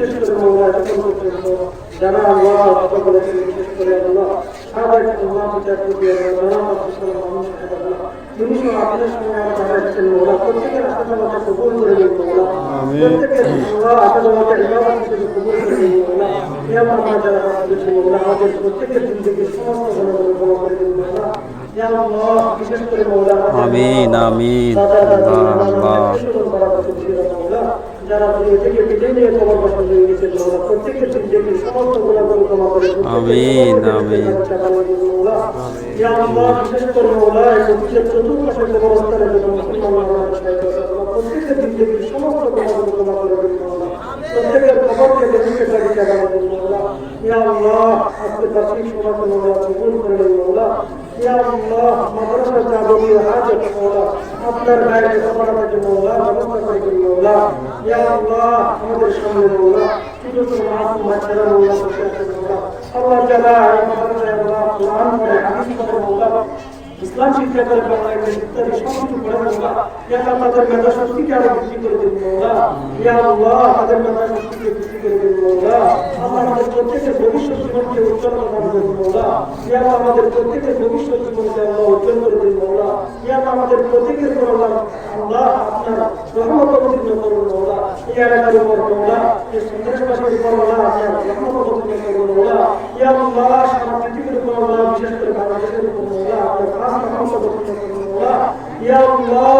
বিশেষ করে মৌলা সকল যারা আল্লাহ কথা বলেছেন বিশেষ করে আল্লাহ সাবেক আল্লাহ বিচারপতি আল্লাহ তিনি সব আপনার সঙ্গে আমার যারা এসেছেন মৌলা প্রত্যেকের আশাজমাকে কবুল করে দিন মৌলা প্রত্যেকের আল্লাহ আশাজমাকে ইবাদত হিসেবে কবুল করে দিন মৌলা হে যারা হাত মৌলা আমাদের প্রত্যেকের জিন্দগির সমস্ত গুণগুলো আমিন আমিন আমিন, আমিন। প্রত্যেকের ইয়া আল্লাহ মাদ্রাসা জাগরী হাজত মৌলা আপনার গায়ে কবরের জন্য মৌলা ব্যবস্থা করে দিন মৌলা ইয়া আল্লাহ আমাদের সামনে মৌলা ছোট ছোট মাসুম বাচ্চারা মৌলা বসে আছে মৌলা আল্লাহ তাআলা এই মাদ্রাসায় আল্লাহ কোরআন পড়ে হাদিস পড়ে মৌলা ইসলাম শিক্ষা করে বাংলায় ইত্যাদি সমস্ত পড়ে মৌলা ইয়া আল্লাহ তাদের মেধা শক্তিকে আরও বৃদ্ধি করে দিন মৌলা ইয়া আল্লাহ তাদের মেধা শক্তিকে আমাদের প্রত্যেকের ভবিষ্যৎ জীবনকে উজ্জ্বল করে দিন মৌলা ইয়া আল্লাহ আমাদের প্রত্যেকের ভবিষ্যৎ জীবনকে আল্লাহ উজ্জ্বল করে দিন মৌলা ইয়া আমাদের প্রত্যেকের মৌলা আল্লাহ আপনার রহমত বিশেষ করে বাংলাদেশের উপর মৌলা আপনার মৌলা ইয়া আল্লাহ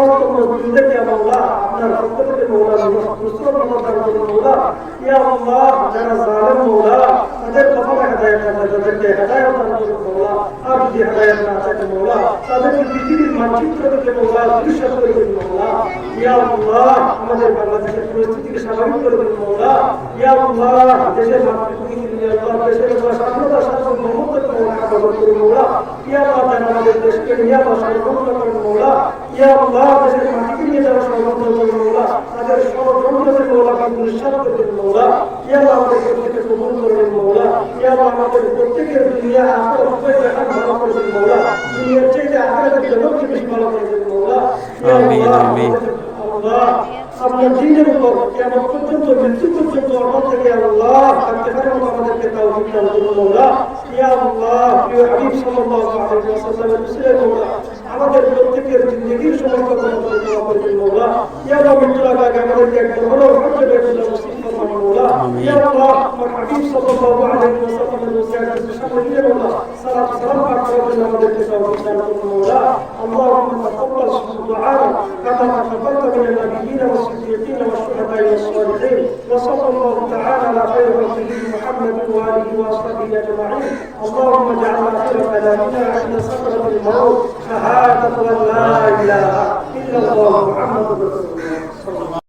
সমস্ত মুসলিমদেরকে আল্লাহ আপনার থেকে মৌলা প্রদান করুন মৌলা। ইয়া আল্লাহ যারা জালেম মৌলা তাদের কপালে হেদায়েত না তাদেরকে হেদায়েত করুন মৌলা আর যদি হেদায়েত না থাকে মৌলা তাদেরকে পৃথিবীর মানচিত্র থেকে মৌলা দৃশ্য মৌলা মৌলা স্বাধীনতা কবর করুন মৌলা ইয়া আল্লাহ যেন আমাদের দেশকে নিয়ে আল্লাহ সর্বত্র করেন মৌলা ইয়া আল্লাহ দেশের মাটিকে নিয়ে যারা সর্বত্র করেন মৌলা তাদের ষড়যন্ত্রকে মৌলা কিন্তু নিঃশ্বাস আমাদেরকে তাওফিক দান মৌলা ইয়া আল্লাহ প্রিয় হাবিব সাল্লাল্লাহু আলাইহি ওয়াসাল্লামের উসিলায় মৌলা আমাদের প্রত্যেকের জিন্দগির সমস্ত কর্মকে দোয়া করবেন মৌলা ইয়া আল্লাহ মৃত্যুর আগে আমাদেরকে একবার হলো হজ্জে বেহুল্লাহ নসিব ফরমান মৌলা ইয়া আল্লাহ আমার হাবিব সাল্লাল্লাহু আলাইহি ওয়াসাল্লামের উসিলায় সামনে দিয়ে মৌলা সালাত সালাম পাঠ করার জন্য আমাদেরকে তাওফিক দান করুন মৌলা اللهم تقبل دعاءنا كما تقبلت من النبيين والصديقين والشهداء والصالحين وصلى الله تعالى على أجمعين. اللهم اجعل آخر كلامنا عند سكرة الموت. شهادة أن لا إله إلا الله محمد رسول الله.